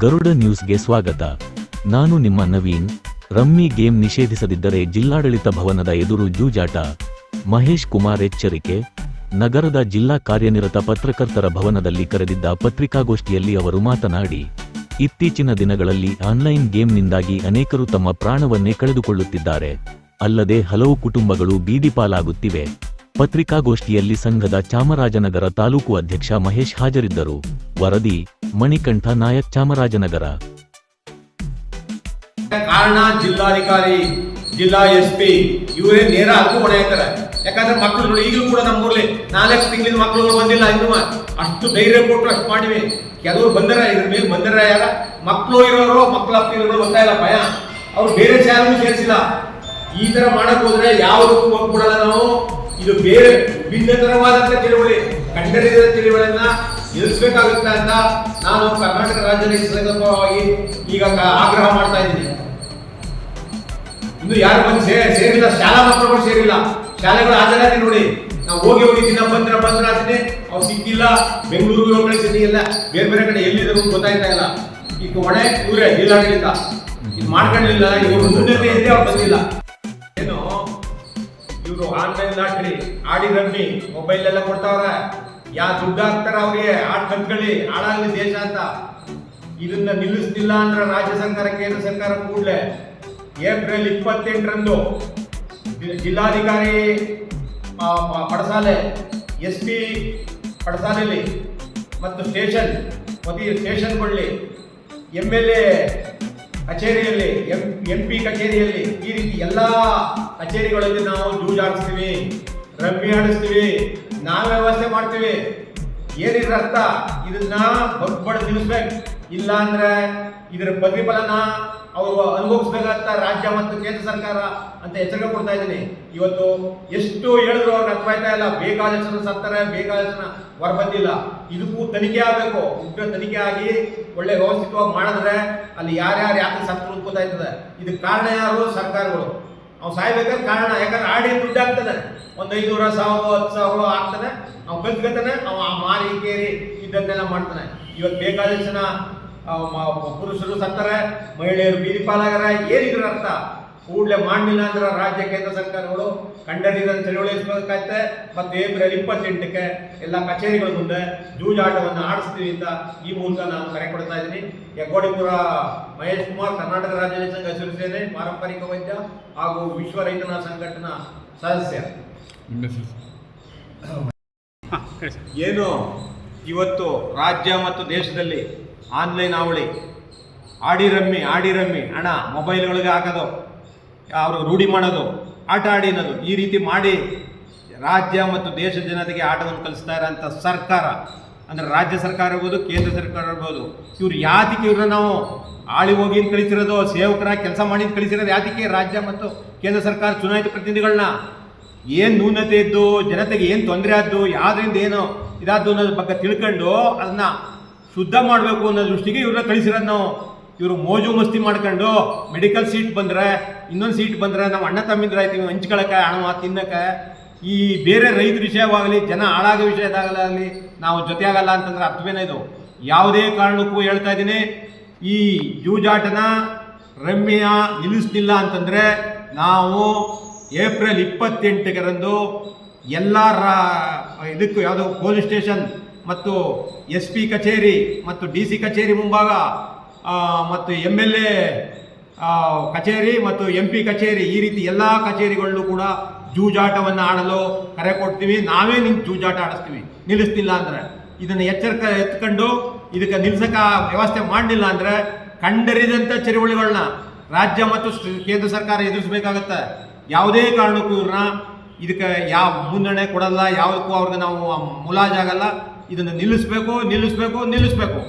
ಗರುಡ ನ್ಯೂಸ್ಗೆ ಸ್ವಾಗತ. ನಾನು ನಿಮ್ಮ ನವೀನ್. ರಮ್ಮಿ ಗೇಮ್ ನಿಷೇಧಿಸದಿದ್ದರೆ ಜಿಲ್ಲಾಡಳಿತ ಭವನದ ಎದುರು ಜೂಜಾಟ. ಮಹೇಶ್ ಕುಮಾರ್ ಎಚ್ಚರಿಕೆ. ನಗರದ ಜಿಲ್ಲಾ ಕಾರ್ಯನಿರತ ಪತ್ರಕರ್ತರ ಭವನದಲ್ಲಿ ಕರೆದಿದ್ದ ಪತ್ರಿಕಾಗೋಷ್ಠಿಯಲ್ಲಿ ಅವರು ಮಾತನಾಡಿ, ಇತ್ತೀಚಿನ ದಿನಗಳಲ್ಲಿ ಆನ್ಲೈನ್ ಗೇಮ್ನಿಂದಾಗಿ ಅನೇಕರು ತಮ್ಮ ಪ್ರಾಣವನ್ನೇ ಕಳೆದುಕೊಳ್ಳುತ್ತಿದ್ದಾರೆ. ಅಲ್ಲದೆ ಹಲವು ಕುಟುಂಬಗಳು ಬೀದಿಪಾಲಾಗುತ್ತಿವೆ. ಪತ್ರಿಕಾಗೋಷ್ಠಿಯಲ್ಲಿ ಸಂಘದ ಚಾಮರಾಜನಗರ ತಾಲೂಕು ಅಧ್ಯಕ್ಷ ಮಹೇಶ್ ಹಾಜರಿದ್ದರು. ವರದಿ, ಮಣಿಕಂಠ ನಾಯಕ್, ಚಾಮರಾಜನಗರ. ಕಾರಣ ಜಿಲ್ಲಾಧಿಕಾರಿ, ಜಿಲ್ಲಾ ಎಸ್ ಪಿ ಇವರೇ ನೇರ ಹಕ್ಕು ಹೊಣೆ ಯಾಕಂದ್ರೆ ಮಕ್ಕಳು ಈಗಲೂ ಕೂಡ ನಮ್ಮೂರಲ್ಲಿ ನಾಲ್ಕು ತಿಂಗಳಿಂದ ಮಕ್ಕಳು ಬಂದಿಲ್ಲ ಇನ್ನು. ಅಷ್ಟು ಧೈರ್ಯ ಕೊಟ್ಟು ಅಷ್ಟು ಮಾಡಿವಿ. ಕೆಲವರು ಬಂದರ, ಇದ್ರ ಮೇಲೆ ಬಂದರ ಯಾರ ಮಕ್ಕಳು ಇರೋರು ಮಕ್ಕಳ ಅಪ್ಪಿರೋರು ಬರ್ತಾ ಇಲ್ಲ ಭಯ. ಅವ್ರು ಬೇರೆ ಚಾನಲ್ ಸೇರಿಸಿಲ್ಲ. ಈ ತರ ಮಾಡಕ್ ಹೋದ್ರೆ ಯಾವ್ದಕ್ಕೂ ಹೋಗ್ಬಿಡಲ್ಲ ನಾವು. ಇದು ಬೇರೆ ಭಿನ್ನತರವಾದಂತ ತಿಳುವಳಿ ಕಂಡರಿಯದ ತಿಳುವಳಿಯನ್ನ ನಿಲ್ಲಿಸಬೇಕಾಗುತ್ತೆ ಅಂತ ನಾನು ಕರ್ನಾಟಕ ರಾಜ್ಯ ಸಂದರ್ಭವಾಗಿ ಈಗ ಆಗ್ರಹ ಮಾಡ್ತಾ ಇದ್ದೀನಿ. ಇನ್ನು ಯಾರು ಬಂದು ಸೇ ಸೇರಿಲ್ಲ, ಶಾಲಾ ಮಕ್ಕಳುಗಳು ಸೇರಿಲ್ಲ. ಶಾಲೆಗಳು ಹಾಜರಾತಿ ನೋಡಿ. ನಾವು ಹೋಗಿ ಹೋಗಿ ದಿನ ಬಂದ್ರ ಬಂದ್ರ ಅದನ್ನೇ ಅವ್ರು ಸಿಕ್ಕಿಲ್ಲ ಬೆಂಗಳೂರು ಕಳಿಸಿದ್ವಿ ಎಲ್ಲ ಬೇರೆ ಬೇರೆ ಕಡೆ ಎಲ್ಲಿದ್ರು ಗೊತ್ತಾಯ್ತಾ ಇಲ್ಲ. ಈಗ ಹೊಣೆ ಇವರೇ ಜಿಲ್ಲಾಡಳಿತ. ಇದು ಮಾಡ್ಕೊಂಡಿಲ್ಲ, ಇವರು ಮುಂದೆ ಅವ್ರು ಬಂದಿಲ್ಲ. ಇವರು ಆನ್ಲೈನ್ ಲಾಟ್ರಿ ಆಡಿ ರಮ್ಮಿ ಮೊಬೈಲ್ ಎಲ್ಲ ಕೊಡ್ತಾವ್ರ. ಯಾ ದುಡ್ಡು ಹಾಕ್ತಾರ ಅವ್ರಿಗೆ. ಆಡ್ ಕಂಡ್ಕೊಳ್ಳಿ ಹಾಳಾಗ್ಲಿ ದೇಶ ಅಂತ. ಇದನ್ನ ನಿಲ್ಲಿಸ್ತಿಲ್ಲ ಅಂದ್ರೆ ರಾಜ್ಯ ಸರ್ಕಾರ, ಕೇಂದ್ರ ಸರ್ಕಾರ ಕೂಡಲೇ ಏಪ್ರಿಲ್ ಇಪ್ಪತ್ತೆಂಟರಂದು ಜಿಲ್ಲಾಧಿಕಾರಿ ಪಡಸಾಲೆ, ಎಸ್ ಪಿ ಪಡಸಾಲೆಯಲ್ಲಿ ಮತ್ತು ಸ್ಟೇಷನ್ ಮತಿ ಕೊಡಲಿ. ಎಂ ಎಲ್ ಎ ಕಚೇರಿಯಲ್ಲಿ, ಎಂ ಎಂ ಪಿ ಕಚೇರಿಯಲ್ಲಿ ಈ ರೀತಿ ಎಲ್ಲ ಕಚೇರಿಗಳಲ್ಲಿ ನಾವು ಜೂಜಾಡಿಸ್ತೀವಿ ರಮ್ಮಿ ಆಡಿಸ್ತೀವಿ, ನಾವು ವ್ಯವಸ್ಥೆ ಮಾಡ್ತೀವಿ. ಏನಿದ್ರ ಅರ್ಥ ಇದನ್ನ ಬಗ್ಬಡ ತಿಳಿಸ್ಬೇಕು ಇಲ್ಲ ಅಂದ್ರೆ ಇದರ ಪ್ರತಿಫಲನ ಅವರು ಅನುಭವಿಸ್ಬೇಕಂತ ರಾಜ್ಯ ಮತ್ತು ಕೇಂದ್ರ ಸರ್ಕಾರ ಅಂತ ಎಚ್ಚರಿಕೆ ಕೊಡ್ತಾ ಇದ್ದೀನಿ. ಇವತ್ತು ಎಷ್ಟು ಹೇಳಿದ್ರು ಅವ್ರಿಗೆ ಅರ್ಥ ಆಯ್ತಾ ಇಲ್ಲ. ಬೇಕಾದಷ್ಟು ಜನ ಸತ್ತಾರೆ, ಬೇಕಾದಷ್ಟು ಹೊರ ಬಂದಿಲ್ಲ ಇದಕ್ಕೂ ತನಿಖೆ ಆಗಬೇಕು. ಉಗ್ರ ತನಿಖೆ ಆಗಿ ಒಳ್ಳೆ ವ್ಯವಸ್ಥಿತವಾಗಿ ಮಾಡಿದ್ರೆ ಅಲ್ಲಿ ಯಾರ್ಯಾರು ಯಾಕೆ ಸತ್ತು ಅಂತ ಇದ್ದಾರೆ ಇದಕ್ಕೆ ಕಾರಣ ಯಾರು? ಸರ್ಕಾರಗಳು. ಅವ್ನು ಸಾಯ್ಬೇಕಾದ್ರೆ ಕಾರಣ, ಯಾಕಂದ್ರೆ ಆಡಿ ದುಡ್ಡು ಆಗ್ತಾನೆ ಒಂದು ಐನೂರ, ಸಾವಿರ, ಹತ್ತು ಸಾವಿರ ಆಗ್ತಾನೆ ಅವ್ನು ಕಲ್ತ್ಕೊತಾನೆ ಅವ ಮಾರಿ ಕೇರಿ ಇದನ್ನೆಲ್ಲ ಮಾಡ್ತಾನೆ. ಇವತ್ತು ಬೇಕಾದಷ್ಟು ಜನ ಪುರುಷರು ಸತ್ತಾರೆ, ಮಹಿಳೆಯರು ಬೀದಿ ಪಾಲಾಗರ, ಏನಿದ್ರ ಅರ್ಥ. ಕೂಡಲೇ ಮಾಡಲಿಲ್ಲ ಅಂದ್ರೆ ರಾಜ್ಯ ಕೇಂದ್ರ ಸರ್ಕಾರಗಳು ಕಂಡರಿದಂತೆ ತಿಳುವಳಿಸಬೇಕಾಗತ್ತೆ ಮತ್ತು ಏಪ್ರಿಲ್ ಇಪ್ಪತ್ತೆಂಟಕ್ಕೆ ಎಲ್ಲ ಕಚೇರಿಗಳ ಮುಂದೆ ಜೂಜಾಟವನ್ನು ಆಡಿಸ್ತೀವಿ ಅಂತ ಈ ಮೂಲಕ ನಾನು ಕರೆ ಕೊಡ್ತಾ ಇದ್ದೀನಿ. ಯಗೋಡಿಪುರ ಮಹೇಶ್ ಕುಮಾರ್ ಕರ್ನಾಟಕ ರಾಜ್ಯ ರೈತ ಸಂಘ ಹಸಿರು ಸೇನೆ ಪಾರಂಪರಿಕ ವೈದ್ಯ ಹಾಗೂ ವಿಶ್ವ ರೈತನ ಸಂಘಟನಾ ಸದಸ್ಯ. ಏನು? ಇವತ್ತು ರಾಜ್ಯ ಮತ್ತು ದೇಶದಲ್ಲಿ ಆನ್ಲೈನ್ ಅವಳಿ ಆಡಿ ರಮ್ಮಿ ಆಡಿ ರಮ್ಮಿ ಹಣ ಮೊಬೈಲ್ಗಳಿಗೆ ಹಾಕೋದು. ಅವರು ರೂಢಿ ಮಾಡೋದು, ಆಟ ಅನ್ನೋದು, ಈ ರೀತಿ ಮಾಡಿ ರಾಜ್ಯ ಮತ್ತು ದೇಶ ಜನತೆಗೆ ಆಟವನ್ನು ಕಲಿಸ್ತಾ ಇರೋಂಥ ಸರ್ಕಾರ, ಅಂದರೆ ರಾಜ್ಯ ಸರ್ಕಾರ ಇರ್ಬೋದು, ಕೇಂದ್ರ ಸರ್ಕಾರ ಇರ್ಬೋದು, ಇವ್ರು ಯಾತಕ್ಕೆ ಇವ್ರನ್ನ ನಾವು ಆಳಿ ಹೋಗಿ ಕಳಿಸಿರೋದು, ಸೇವಕರಾಗಿ ಕೆಲಸ ಮಾಡಿ ಅಂತ ಕಳಿಸಿರೋದು ಯಾತಕ್ಕೆ? ರಾಜ್ಯ ಮತ್ತು ಕೇಂದ್ರ ಸರ್ಕಾರ ಚುನಾಯಿತ ಪ್ರತಿನಿಧಿಗಳನ್ನ ಏನು ನ್ಯೂನತೆ ಇದ್ದು, ಜನತೆಗೆ ಏನು ತೊಂದರೆ ಆದ್ದು, ಯಾವುದರಿಂದ ಏನು ಇದಾದ್ದು ಅನ್ನೋದ್ರ ಬಗ್ಗೆ ತಿಳ್ಕೊಂಡು ಅದನ್ನ ಶುದ್ಧ ಮಾಡಬೇಕು ಅನ್ನೋ ದೃಷ್ಟಿಗೆ ಇವ್ರನ್ನ ಕಳಿಸಿರೋದು ನಾವು. ಇವರು ಮೋಜು ಮಸ್ತಿ ಮಾಡ್ಕೊಂಡು ಮೆಡಿಕಲ್ ಸೀಟ್ ಬಂದರೆ, ಇನ್ನೊಂದು ಸೀಟ್ ಬಂದರೆ ನಾವು ಅಣ್ಣ ತಮ್ಮಿಂದ್ರಾಯ್ತೀವಿ ಹಂಚ್ಕೊಳಕ್ಕೆ ಹಣ ತಿನ್ನಕ್ಕೆ. ಈ ಬೇರೆ ರೈತರ ವಿಷಯವಾಗಲಿ, ಜನ ಹಾಳಾಗೋ ವಿಷಯದಾಗಲಾಗಲಿ ನಾವು ಜೊತೆಯಾಗಲ್ಲ ಅಂತಂದ್ರೆ ಅರ್ಥವೇನೇ ಇದು? ಯಾವುದೇ ಕಾರಣಕ್ಕೂ ಹೇಳ್ತಾ ಇದ್ದೀನಿ ಈ ಜೂಜಾಟನ ರಮ್ಯ ನಿಲ್ಲಿಸ್ತಿಲ್ಲ ಅಂತಂದರೆ ನಾವು ಏಪ್ರಿಲ್ ಇಪ್ಪತ್ತೆಂಟರಂದು ಎಲ್ಲ ರಾ, ಇದಕ್ಕೂ ಯಾವುದೋ ಪೊಲೀಸ್ ಸ್ಟೇಷನ್ ಮತ್ತು ಎಸ್ ಪಿ ಕಚೇರಿ ಮತ್ತು ಡಿ ಸಿ ಕಚೇರಿ ಮುಂಭಾಗ ಮತ್ತು ಎಂ ಎಲ್ ಎ ಕಚೇರಿ ಮತ್ತು ಎಂ ಪಿ ಕಚೇರಿ, ಈ ರೀತಿ ಎಲ್ಲ ಕಚೇರಿಗಳಲ್ಲೂ ಕೂಡ ಜೂಜಾಟವನ್ನು ಆಡಲು ಕರೆ ಕೊಡ್ತೀವಿ. ನಾವೇ ನಿಂತು ಜೂಜಾಟ ಆಡಿಸ್ತೀವಿ. ನಿಲ್ಲಿಸ್ತಿಲ್ಲ ಅಂದರೆ ಇದನ್ನು ಎಚ್ಚರಿಕೆ ಎತ್ಕೊಂಡು ಇದಕ್ಕೆ ನಿಲ್ಸಕ ವ್ಯವಸ್ಥೆ ಮಾಡಲಿಲ್ಲ ಅಂದರೆ ಕಂಡರಿದಂಥ ಚಳುವಳಿಗಳನ್ನ ರಾಜ್ಯ ಮತ್ತು ಕೇಂದ್ರ ಸರ್ಕಾರ ಎದುರಿಸಬೇಕಾಗತ್ತೆ. ಯಾವುದೇ ಕಾರಣಕ್ಕೂ ಇವ್ರನ್ನ ಇದಕ್ಕೆ ಯಾವ ಮುನ್ನಡೆ ಕೊಡಲ್ಲ, ಯಾವುದಕ್ಕೂ ಅವ್ರಿಗೆ ನಾವು ಮುಲಾಜಾಗಲ್ಲ. ಇದನ್ನು ನಿಲ್ಲಿಸಬೇಕು ನಿಲ್ಲಿಸಬೇಕು, ನಿಲ್ಲಿಸ್ಬೇಕು.